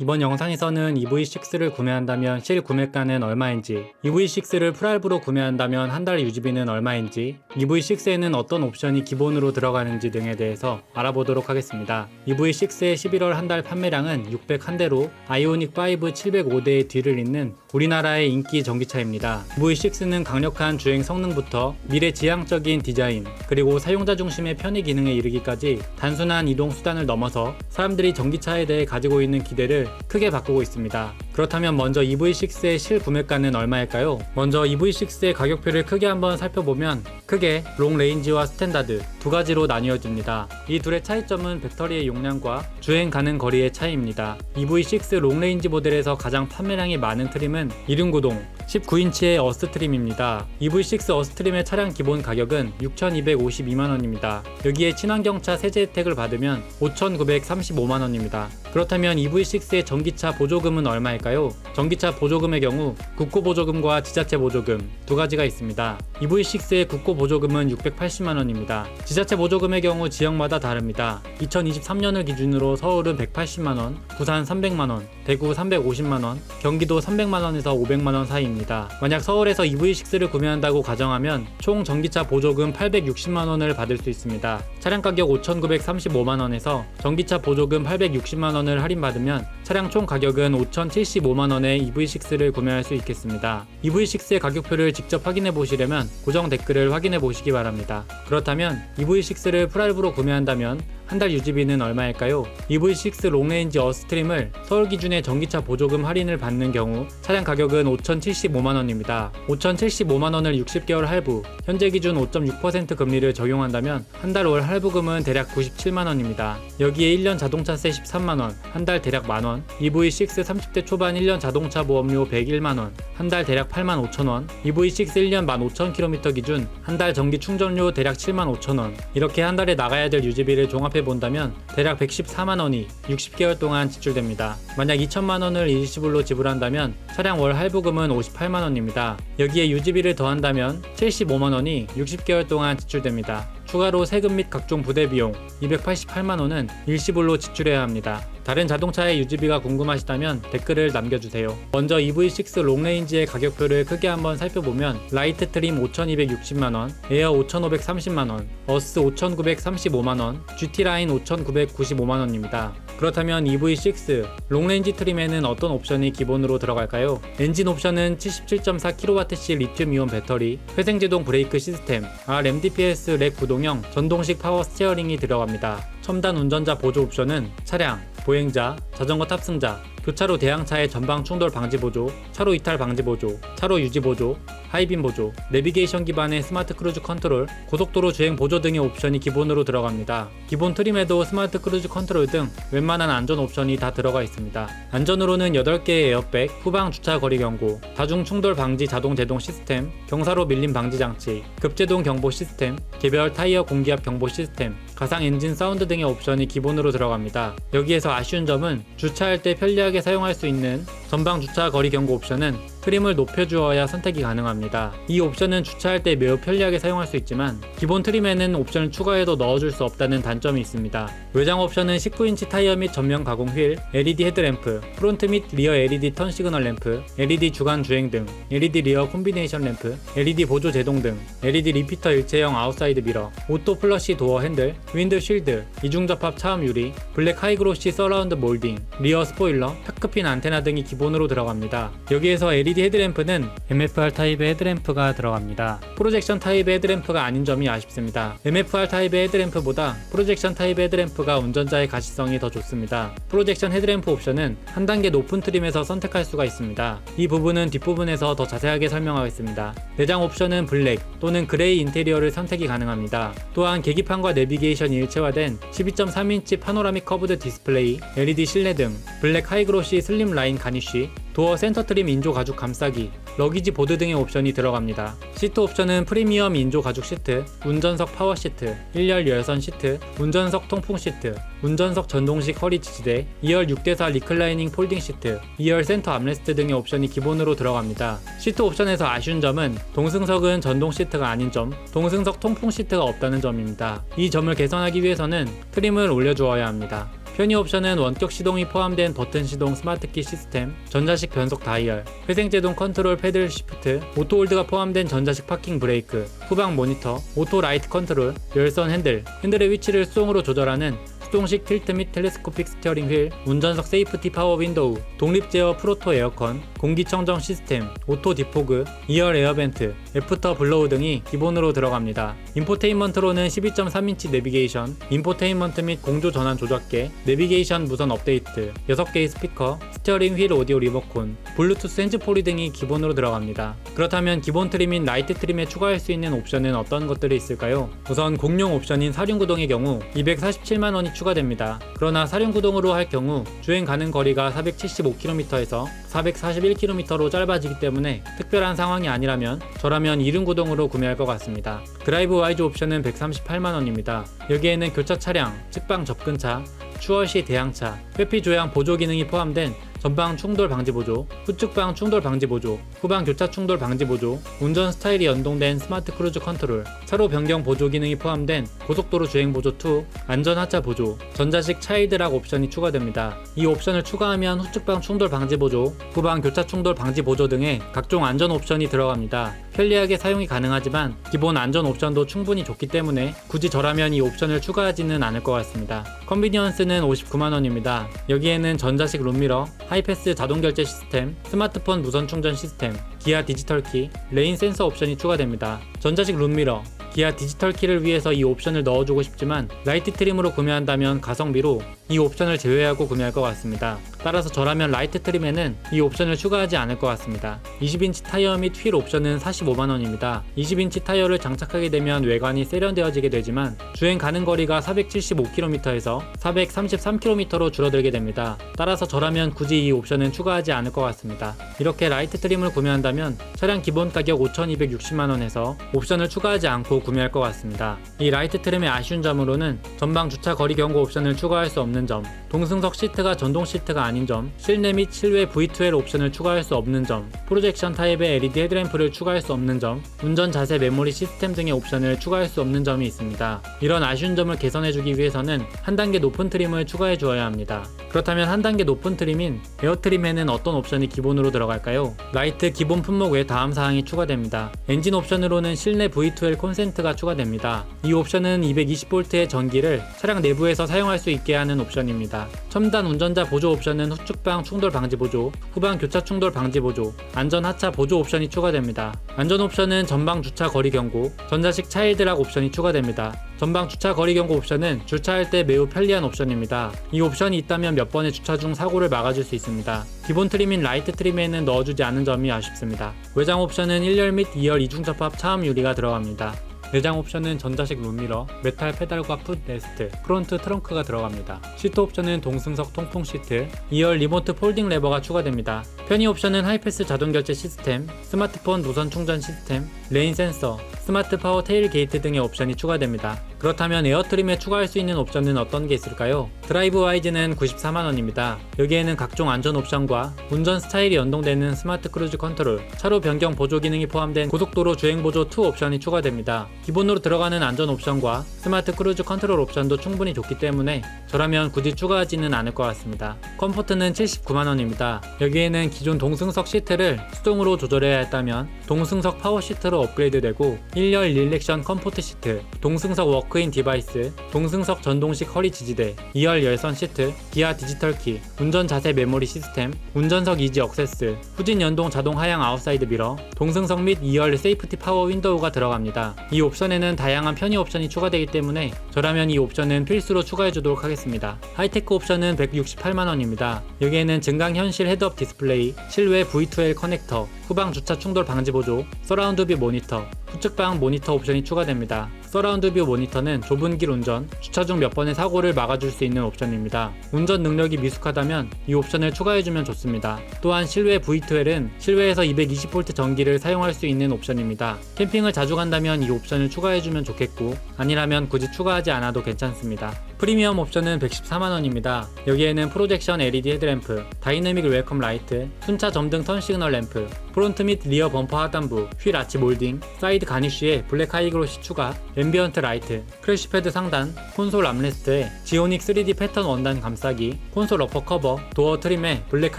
이번 영상에서는 EV6를 구매한다면 실 구매가는 얼마인지, EV6를 프랄브로 구매한다면 한 달 유지비는 얼마인지, EV6에는 어떤 옵션이 기본으로 들어가는지 등에 대해서 알아보도록 하겠습니다. EV6의 11월 한 달 판매량은 601대로 아이오닉 5 705대의 뒤를 잇는 우리나라의 인기 전기차입니다. EV6는 강력한 주행 성능부터 미래 지향적인 디자인, 그리고 사용자 중심의 편의 기능에 이르기까지 단순한 이동 수단을 넘어서 사람들이 전기차에 대해 가지고 있는 기대를 크게 바꾸고 있습니다. 그렇다면 먼저 EV6의 실구매가는 얼마일까요? 먼저 EV6의 가격표를 크게 한번 살펴보면 크게 롱레인지와 스탠다드 두 가지로 나뉘어집니다. 이 둘의 차이점은 배터리의 용량과 주행 가능 거리의 차이입니다. EV6 롱레인지 모델에서 가장 판매량이 많은 트림은 1륜구동 19인치의 어스트림입니다. EV6 어스트림의 차량 기본 가격은 6,252만원입니다. 여기에 친환경차 세제 혜택을 받으면 5,935만원입니다. 그렇다면 EV6의 전기차 보조금은 얼마일까요? 전기차 보조금의 경우 국고 보조금과 지자체 보조금 두 가지가 있습니다. EV6의 국고 보조금은 680만원입니다. 지자체 보조금의 경우 지역마다 다릅니다. 2023년을 기준으로 서울은 180만원, 부산 300만원, 대구 350만원, 경기도 300만원에서 500만원 사이입니다. 만약 서울에서 EV6를 구매한다고 가정하면 총 전기차 보조금 860만원을 받을 수 있습니다. 차량 가격 5,935만원에서 전기차 보조금 860만원을 할인받으면 차량 총 가격은 5,075만원에 EV6를 구매할 수 있겠습니다. EV6의 가격표를 직접 확인해 보시려면 고정 댓글을 확인해 보시기 바랍니다. 그렇다면 EV6를 프랄브로 구매한다면 한 달 유지비는 얼마일까요? EV6 롱레인지 어스트림을 서울 기준의 전기차 보조금 할인을 받는 경우 차량 가격은 5,075만원입니다. 5,075만원을 60개월 할부, 현재 기준 5.6% 금리를 적용한다면 한 달 월 할부금은 대략 97만원입니다. 여기에 1년 자동차세 13만원, 한 달 대략 만원, EV6 30대 초반 1년 자동차 보험료 101만원, 한 달 대략 8만 5천원, EV6 1년 15,000km 기준 한 달 전기 충전료 대략 7만 5천원, 이렇게 한 달에 나가야 될 유지비를 종합해 본다면 대략 114만 원이 60개월 동안 지출됩니다. 만약 2천만 원을 일시불로 지불한다면 차량 월 할부금은 58만 원입니다. 여기에 유지비를 더한다면 75만 원이 60개월 동안 지출됩니다. 추가로 세금 및 각종 부대 비용 288만 원은 일시불로 지출해야 합니다. 다른 자동차의 유지비가 궁금하시다면 댓글을 남겨주세요. 먼저 EV6 롱레인지의 가격표를 크게 한번 살펴보면 라이트 트림 5,260만원, 에어 5,530만원, 어스 5,935만원, GT라인 5,995만원입니다. 그렇다면 EV6 롱레인지 트림에는 어떤 옵션이 기본으로 들어갈까요? 엔진 옵션은 77.4kWh 리튬이온 배터리, 회생제동 브레이크 시스템, RMDPS 렉 구동형 전동식 파워 스티어링이 들어갑니다. 첨단 운전자 보조 옵션은 차량, 보행자, 자전거 탑승자, 교차로 대항차의 전방 충돌 방지 보조, 차로 이탈 방지 보조, 차로 유지 보조, 하이빔 보조, 내비게이션 기반의 스마트 크루즈 컨트롤, 고속도로 주행 보조 등의 옵션이 기본으로 들어갑니다. 기본 트림에도 스마트 크루즈 컨트롤 등 웬만한 안전 옵션이 다 들어가 있습니다. 안전으로는 8개의 에어백, 후방 주차 거리 경고, 다중 충돌 방지 자동 제동 시스템, 경사로 밀림 방지 장치, 급제동 경보 시스템, 개별 타이어 공기압 경보 시스템, 가상 엔진 사운드 등의 옵션이 기본으로 들어갑니다. 여기에서 아쉬운 점은 주차할 때 편리하게 사용할 수 있는 전방 주차 거리 경고 옵션은 트림을 높여주어야 선택이 가능합니다. 이 옵션은 주차할 때 매우 편리하게 사용할 수 있지만 기본 트림에는 옵션을 추가해도 넣어줄 수 없다는 단점이 있습니다. 외장 옵션은 19인치 타이어 및 전면 가공 휠, LED 헤드램프, 프론트 및 리어 LED 턴 시그널 램프, LED 주간 주행 등, LED 리어 콤비네이션 램프, LED 보조 제동 등, LED 리피터 일체형 아웃사이드 미러, 오토 플러시 도어 핸들, 윈드 쉴드, 이중 접합 차음 유리, 블랙 하이그로시 서라운드 몰딩, 리어 스포일러, 타크핀 안테나 등이 기본으로 들어갑니다. 여기에서 LED 헤드램프는 MFR 타입의 헤드램프가 들어갑니다. 프로젝션 타입의 헤드램프가 아닌 점이 아쉽습니다. MFR 타입의 헤드램프보다 프로젝션 타입의 헤드램프가 운전자의 가시성이 더 좋습니다. 프로젝션 헤드램프 옵션은 한 단계 높은 트림에서 선택할 수가 있습니다. 이 부분은 뒷부분에서 더 자세하게 설명하겠습니다. 내장 옵션은 블랙 또는 그레이 인테리어를 선택이 가능합니다. 또한 계기판과 내비게이션이 일체화된 12.3인치 파노라믹 커브드 디스플레이, LED 실내 등, 블랙 하이그로시 슬림 라인 가니쉬, 도어 센터 트림 인조 가죽 감싸기, 러기지 보드 등의 옵션이 들어갑니다. 시트 옵션은 프리미엄 인조 가죽 시트, 운전석 파워 시트, 1열 열선 시트, 운전석 통풍 시트, 운전석 전동식 허리 지지대, 2열 6대4 리클라이닝 폴딩 시트, 2열 센터 암레스트 등의 옵션이 기본으로 들어갑니다. 시트 옵션에서 아쉬운 점은 동승석은 전동 시트가 아닌 점, 동승석 통풍 시트가 없다는 점입니다. 이 점을 개선하기 위해서는 트림을 올려주어야 합니다. 편의 옵션은 원격 시동이 포함된 버튼 시동 스마트키 시스템, 전자식 변속 다이얼, 회생제동 컨트롤 패들 시프트, 오토 홀드가 포함된 전자식 파킹 브레이크, 후방 모니터, 오토 라이트 컨트롤, 열선 핸들, 핸들의 위치를 수동으로 조절하는 수동식 틸트 및 텔레스코픽 스티어링 휠, 운전석 세이프티 파워 윈도우, 독립 제어 프로토 에어컨, 공기청정 시스템, 오토 디포그, 2열 에어벤트, 애프터 블로우 등이 기본으로 들어갑니다. 인포테인먼트로는 12.3인치 내비게이션, 인포테인먼트 및 공조 전환 조작계, 내비게이션 무선 업데이트, 6개의 스피커, 스티어링 휠 오디오 리모콘, 블루투스 핸즈포리 등이 기본으로 들어갑니다. 그렇다면 기본 트림인 라이트 트림에 추가할 수 있는 옵션은 어떤 것들이 있을까요? 우선 공용 옵션인 사륜구동의 경우 247만 원이 추가됩니다. 그러나 사륜구동으로 할 경우 주행 가는 거리가 475km에서 441km로 짧아지기 때문에 특별한 상황이 아니라면 저라면 이륜구동으로 구매할 것 같습니다. 드라이브 와이즈 옵션은 138만 원입니다. 여기에는 교차 차량, 측방 접근차, 추월 시 대항차, 회피 조향 보조 기능이 포함된 전방 충돌 방지 보조, 후측방 충돌 방지 보조, 후방 교차 충돌 방지 보조, 운전 스타일이 연동된 스마트 크루즈 컨트롤, 차로 변경 보조 기능이 포함된 고속도로 주행 보조 2, 안전 하차 보조, 전자식 차일드락 옵션이 추가됩니다. 이 옵션을 추가하면 후측방 충돌 방지 보조, 후방 교차 충돌 방지 보조 등의 각종 안전 옵션이 들어갑니다. 편리하게 사용이 가능하지만 기본 안전 옵션도 충분히 좋기 때문에 굳이 저라면 이 옵션을 추가하지는 않을 것 같습니다. 컨비니언스는 59만원입니다. 여기에는 전자식 룸미러, 하이패스 자동 결제 시스템, 스마트폰 무선 충전 시스템, 기아 디지털 키, 레인 센서 옵션이 추가됩니다. 전자식 룸미러, 기아 디지털 키를 위해서 이 옵션을 넣어주고 싶지만 라이트 트림으로 구매한다면 가성비로 이 옵션을 제외하고 구매할 것 같습니다. 따라서 저라면 라이트 트림에는 이 옵션을 추가하지 않을 것 같습니다. 20인치 타이어 및 휠 옵션은 45만원입니다. 20인치 타이어를 장착하게 되면 외관이 세련되어지게 되지만 주행 가는 거리가 475km에서 433km로 줄어들게 됩니다. 따라서 저라면 굳이 이 옵션은 추가하지 않을 것 같습니다. 이렇게 라이트 트림을 구매한다면 차량 기본 가격 5,260만원에서 옵션을 추가하지 않고 구매할 것 같습니다. 이 라이트 트림의 아쉬운 점으로는 전방 주차 거리 경고 옵션을 추가할 수 없는 점, 동승석 시트가 전동 시트가 아닌 점, 실내 및 실외 V2L 옵션을 추가할 수 없는 점, 프로젝션 타입의 LED 헤드램프를 추가할 수 없는 점, 운전 자세 메모리 시스템 등의 옵션을 추가할 수 없는 점이 있습니다. 이런 아쉬운 점을 개선해주기 위해서는 한 단계 높은 트림을 추가해 주어야 합니다. 그렇다면 한 단계 높은 트림인 에어 트림에는 어떤 옵션이 기본으로 들어갈까요? 라이트 기본 품목 외 다음 사항이 추가됩니다. 엔진 옵션으로는 실내 V2L 콘센트가 추가됩니다. 이 옵션은 220V의 전기를 차량 내부에서 사용할 수 있게 하는 옵션입니다. 첨단 운전자 보조 옵션은 후측방 충돌 방지 보조, 후방 교차 충돌 방지 보조, 안전 하차 보조 옵션이 추가됩니다. 안전 옵션은 전방 주차 거리 경고, 전자식 차일드락 옵션이 추가됩니다. 전방 주차 거리 경고 옵션은 주차할 때 매우 편리한 옵션입니다. 이 옵션이 있다면 몇 번의 주차 중 사고를 막아줄 수 있습니다. 기본 트림인 라이트 트림에는 넣어주지 않은 점이 아쉽습니다. 외장 옵션은 1열 및 2열 이중 접합 차음 유리가 들어갑니다. 내장 옵션은 전자식 룸미러, 메탈 페달과 풋 레스트, 프론트 트렁크가 들어갑니다. 시트 옵션은 동승석 통풍 시트, 2열 리모트 폴딩 레버가 추가됩니다. 편의 옵션은 하이패스 자동 결제 시스템, 스마트폰 무선 충전 시스템, 레인 센서, 스마트 파워 테일 게이트 등의 옵션이 추가됩니다. 그렇다면 에어트림에 추가할 수 있는 옵션은 어떤 게 있을까요? 드라이브 와이즈는 94만원입니다. 여기에는 각종 안전 옵션과 운전 스타일이 연동되는 스마트 크루즈 컨트롤, 차로 변경 보조 기능이 포함된 고속도로 주행 보조 2 옵션이 추가됩니다. 기본으로 들어가는 안전 옵션과 스마트 크루즈 컨트롤 옵션도 충분히 좋기 때문에 저라면 굳이 추가하지는 않을 것 같습니다. 컴포트는 79만원입니다. 여기에는 기존 동승석 시트를 수동으로 조절해야 했다면 동승석 파워 시트로 업그레이드되고 1열 릴렉션 컴포트 시트, 동승석 워크인 디바이스, 동승석 전동식 허리 지지대, 2열 열선 시트, 기아 디지털 키, 운전 자세 메모리 시스템, 운전석 이지 억세스, 후진 연동 자동 하향 아웃사이드 미러, 동승석 및 2열 세이프티 파워 윈도우가 들어갑니다. 이 에는 다양한 편의 옵션이 추가되기 때문에 저라면 이 옵션은 필수로 추가해 주도록 하겠습니다. 하이테크 옵션은 168만원입니다. 여기에는 증강 현실 헤드업 디스플레이, 실외 V2L 커넥터, 후방 주차 충돌 방지 보조, 서라운드 뷰 모니터, 후측방 모니터 옵션이 추가됩니다. 서라운드 뷰 모니터는 좁은 길 운전, 주차 중 몇 번의 사고를 막아줄 수 있는 옵션입니다. 운전 능력이 미숙하다면 이 옵션을 추가해주면 좋습니다. 또한 실외 V2L은 실외에서 220V 전기를 사용할 수 있는 옵션입니다. 캠핑을 자주 간다면 이 옵션을 추가해주면 좋겠고 아니라면 굳이 추가하지 않아도 괜찮습니다. 프리미엄 옵션은 114만원입니다. 여기에는 프로젝션 LED 헤드램프, 다이내믹 웰컴 라이트, 순차 점등 턴 시그널 램프, 프론트 및 리어 범퍼 하단부, 휠 아치 몰딩, 사이드 가니쉬에 블랙 하이그로시 추가, 앰비언트 라이트, 크래쉬 패드 상단, 콘솔 암레스트에 지오닉 3D 패턴 원단 감싸기, 콘솔 어퍼 커버, 도어 트림에 블랙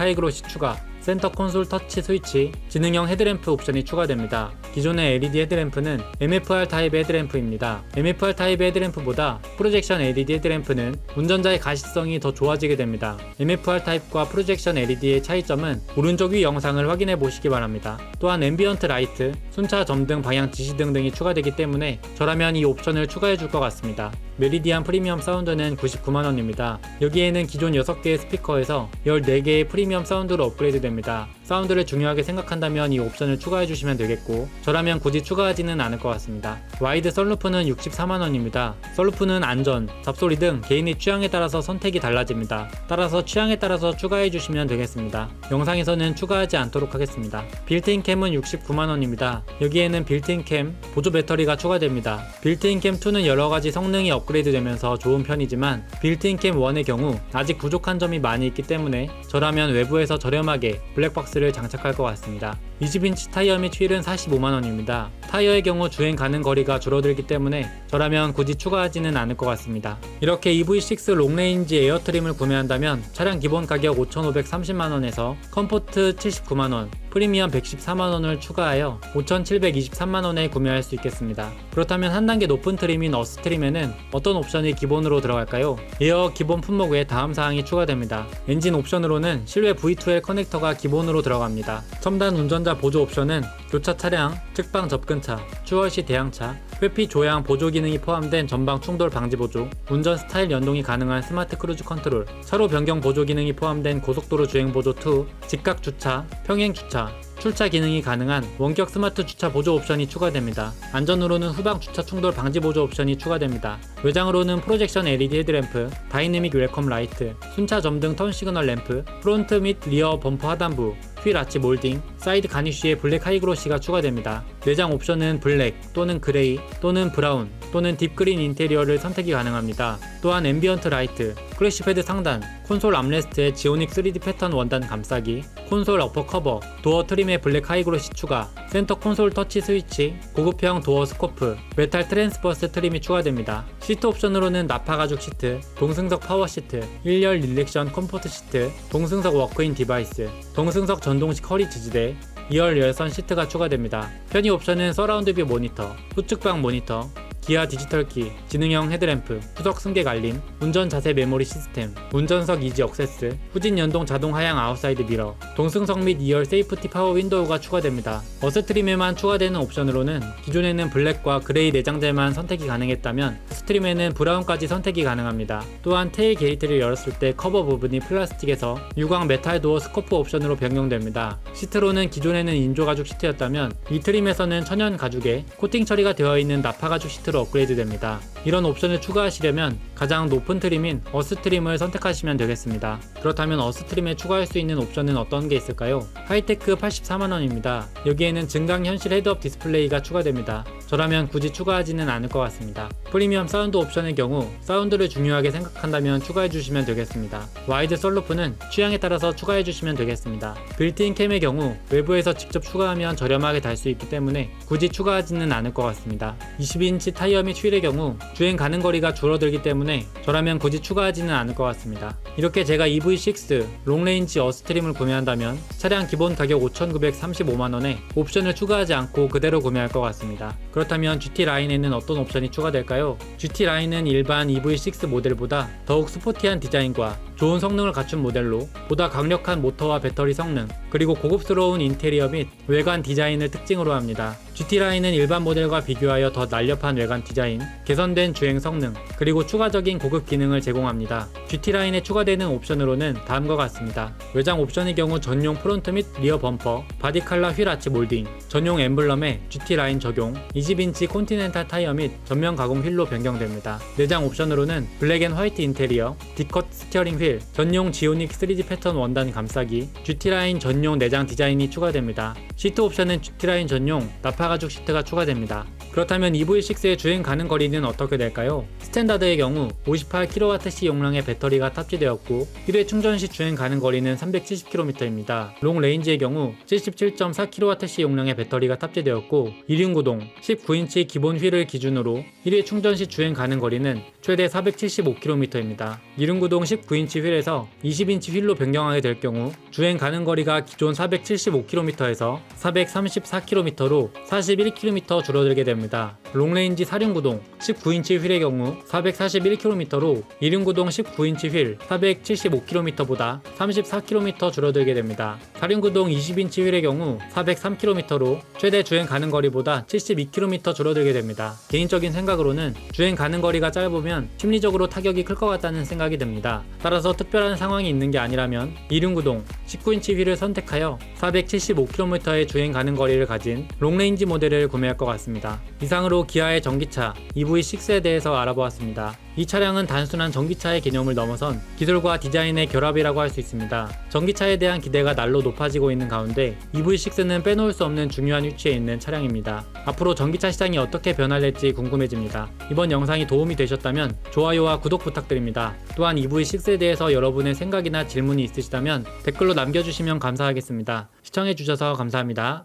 하이그로시 추가, 센터 콘솔 터치 스위치, 지능형 헤드램프 옵션이 추가됩니다. 기존의 LED 헤드램프는 MFR 타입 헤드램프입니다. MFR 타입 헤드램프보다 프로젝션 LED 헤드램프는 운전자의 가시성이 더 좋아지게 됩니다. MFR 타입과 프로젝션 LED의 차이점은 오른쪽 위 영상을 확인해 보시기 바랍니다. 또한 앰비언트 라이트, 순차 점등 방향 지시등 등이 추가되기 때문에 저라면 이 옵션을 추가해 줄 것 같습니다. 메리디안 프리미엄 사운드는 99만원입니다. 여기에는 기존 6개의 스피커에서 14개의 프리미엄 사운드로 업그레이드 됩니다. 사운드를 중요하게 생각한다면 이 옵션을 추가해 주시면 되겠고 저라면 굳이 추가하지는 않을 것 같습니다. 와이드 썰루프는 64만원입니다. 썰루프는 안전, 잡소리 등 개인의 취향에 따라서 선택이 달라집니다. 따라서 취향에 따라서 추가해 주시면 되겠습니다. 영상에서는 추가하지 않도록 하겠습니다. 빌트인 캠은 69만원입니다. 여기에는 빌트인 캠, 보조 배터리가 추가됩니다. 빌트인 캠 2는 여러가지 성능이 업그레이드 되면서 좋은 편이지만 빌트인 캠 1의 경우 아직 부족한 점이 많이 있기 때문에 저라면 외부에서 저렴하게 블랙박스를 장착할 것 같습니다. 20인치 타이어 및 휠은 45만원입니다. 타이어의 경우 주행 가는 거리가 줄어들기 때문에 저라면 굳이 추가하지는 않을 것 같습니다. 이렇게 EV6 롱레인지 에어트림을 구매한다면 차량 기본 가격 5,530만원에서 컴포트 79만원, 프리미엄 114만원을 추가하여 5,723만원에 구매할 수 있겠습니다. 그렇다면 한 단계 높은 트림인 어스 트림에는 어떤 옵션이 기본으로 들어갈까요? 에어 기본 품목 외에 다음 사항이 추가됩니다. 엔진 옵션으로는 실외 V2L 커넥터가 기본으로 들어갑니다. 첨단 운전자 보조 옵션은 교차 차량, 측방 접근차, 추월 시 대항차, 회피 조향 보조 기능이 포함된 전방 충돌 방지 보조, 운전 스타일 연동이 가능한 스마트 크루즈 컨트롤, 차로 변경 보조 기능이 포함된 고속도로 주행 보조 2, 직각 주차, 평행 주차, 출차 기능이 가능한 원격 스마트 주차 보조 옵션이 추가됩니다. 안전으로는 후방 주차 충돌 방지 보조 옵션이 추가됩니다. 외장으로는 프로젝션 LED 헤드램프, 다이내믹 웰컴 라이트, 순차 점등 턴 시그널 램프, 프론트 및 리어 범퍼 하단부, 휠 아치 몰딩, 사이드 가니쉬에 블랙 하이그로시가 추가됩니다. 내장 옵션은 블랙 또는 그레이 또는 브라운 또는 딥그린 인테리어를 선택이 가능합니다. 또한 앰비언트 라이트, 크래시 패드 상단, 콘솔 암레스트에 지오닉 3D 패턴 원단 감싸기, 콘솔 어퍼 커버, 도어 트림 에 블랙 하이그로시 추가, 센터 콘솔 터치 스위치, 고급형 도어 스코프, 메탈 트랜스버스 트림이 추가됩니다. 시트 옵션으로는 나파 가죽 시트, 동승석 파워 시트, 1열 릴렉션 컴포트 시트, 동승석 워크인 디바이스, 동승석 전동식 허리 지지대, 2열 열선 시트가 추가됩니다. 편의 옵션은 서라운드 뷰 모니터, 후측방 모니터, 기아 디지털키, 지능형 헤드램프, 후석 승객 알림, 운전 자세 메모리 시스템, 운전석 이지 억세스, 후진 연동 자동 하향 아웃사이드 미러, 동승석 및 2열 세이프티 파워 윈도우가 추가됩니다. 어스트림에만 추가되는 옵션으로는 기존에는 블랙과 그레이 내장재만 선택이 가능했다면 스트림에는 브라운까지 선택이 가능합니다. 또한 테일 게이트를 열었을 때 커버 부분이 플라스틱에서 유광 메탈 도어 스코프 옵션으로 변경됩니다. 시트로는 기존에는 인조 가죽 시트였다면 이 트림에서는 천연 가죽에 코팅 처리가 되어 있는 나파 가죽 시트로 업그레이드 됩니다. 이런 옵션을 추가하시려면 가장 높은 트림인 어스 트림을 선택하시면 되겠습니다. 그렇다면 어스 트림에 추가할 수 있는 옵션은 어떤 게 있을까요? 하이테크 84만원입니다. 여기에는 증강 현실 헤드업 디스플레이가 추가됩니다. 저라면 굳이 추가하지는 않을 것 같습니다. 프리미엄 사운드 옵션의 경우 사운드를 중요하게 생각한다면 추가해 주시면 되겠습니다. 와이드 썰루프는 취향에 따라서 추가해 주시면 되겠습니다. 빌트인 캠의 경우 외부에서 직접 추가하면 저렴하게 달 수 있기 때문에 굳이 추가하지는 않을 것 같습니다. 20인치 타이어 및 휠의 경우 주행 가는 거리가 줄어들기 때문에 저라면 굳이 추가하지는 않을 것 같습니다. 이렇게 제가 EV6 롱레인지 어스트림을 구매한다면 차량 기본 가격 5,935만원에 옵션을 추가하지 않고 그대로 구매할 것 같습니다. 그렇다면 GT 라인에는 어떤 옵션이 추가될까요? GT 라인은 일반 EV6 모델보다 더욱 스포티한 디자인과 좋은 성능을 갖춘 모델로 보다 강력한 모터와 배터리 성능, 그리고 고급스러운 인테리어 및 외관 디자인을 특징으로 합니다. GT 라인은 일반 모델과 비교하여 더 날렵한 외관 디자인, 개선된 주행 성능, 그리고 추가적인 고급 기능을 제공합니다. GT 라인에 추가되는 옵션으로는 다음과 같습니다. 외장 옵션의 경우 전용 프론트 및 리어 범퍼, 바디 칼라 휠 아치 몰딩, 전용 엠블럼에 GT 라인 적용, 20인치 콘티넨탈 타이어 및 전면 가공 휠로 변경됩니다. 내장 옵션으로는 블랙 앤 화이트 인테리어, 디컷 스티어링 휠, 휠, 전용 지오닉 3D 패턴 원단 감싸기, GT라인 전용 내장 디자인이 추가됩니다. 시트 옵션은 GT라인 전용 나파 가죽 시트가 추가됩니다. 그렇다면 EV6의 주행 가능 거리는 어떻게 될까요? 스탠다드의 경우 58kWh 용량의 배터리가 탑재되었고 1회 충전 시 주행 가능 거리는 370km입니다. 롱 레인지의 경우 77.4kWh 용량의 배터리가 탑재되었고 2륜구동 19인치 기본 휠을 기준으로 1회 충전 시 주행 가능 거리는 최대 475km입니다. 2륜구동 19인치 휠에서 20인치 휠로 변경하게 될 경우 주행 가능 거리가 기존 475km에서 434km로 41km 줄어들게 됩니다. 롱레인지 4륜구동 19인치 휠의 경우 441km로 2륜구동 19인치 휠 475km보다 34km 줄어들게 됩니다. 4륜구동 20인치 휠의 경우 403km로 최대 주행 가능 거리보다 72km 줄어들게 됩니다. 개인적인 생각으로는 주행 가능 거리가 짧으면 심리적으로 타격이 클 것 같다는 생각 이 듭니다. 따라서 특별한 상황이 있는 게 아니라면 2륜구동 19인치 휠을 선택하여 475km의 주행 가능 거리를 가진 롱레인지 모델을 구매할 것 같습니다. 이상으로 기아의 전기차 EV6에 대해서 알아보았습니다. 이 차량은 단순한 전기차의 개념을 넘어선 기술과 디자인의 결합이라고 할 수 있습니다. 전기차에 대한 기대가 날로 높아지고 있는 가운데 EV6는 빼놓을 수 없는 중요한 위치에 있는 차량입니다. 앞으로 전기차 시장이 어떻게 변할지 궁금해집니다. 이번 영상이 도움이 되셨다면 좋아요와 구독 부탁드립니다. 또한 EV6에 대해서 여러분의 생각이나 질문이 있으시다면 댓글로 남겨주시면 감사하겠습니다. 시청해주셔서 감사합니다.